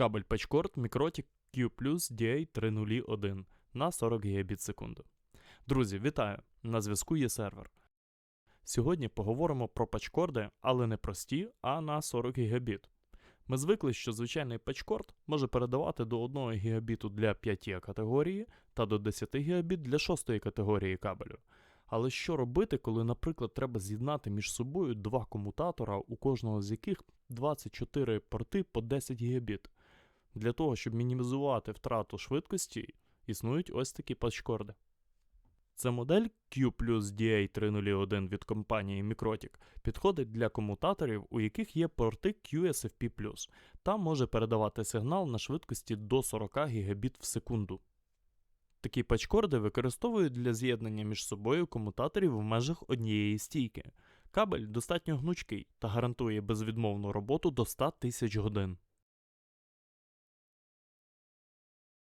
Кабель Patchcord Mikrotik Q DA301 на 40 Гбіт секунду. Друзі, вітаю! На зв'язку є сервер. Сьогодні поговоримо про пачкорди, але не прості, а на 40 Гбіт. Ми звикли, що звичайний пачкорд може передавати до 1 Гбіту для 5 категорії та до 10 Гбіт для 6 категорії кабелю. Але що робити, коли, наприклад, треба з'єднати між собою два комутатора, у кожного з яких 24 порти по 10 Гбіт? Для того, щоб мінімізувати втрату швидкості, існують ось такі пачкорди. Це модель Q DA301 від компанії Mikrotik підходить для комутаторів, у яких є порти QSFP+, та може передавати сигнал на швидкості до 40 Гбіт в секунду. Такі пачкорди використовують для з'єднання між собою комутаторів в межах однієї стійки. Кабель достатньо гнучкий та гарантує безвідмовну роботу до 100 тисяч годин.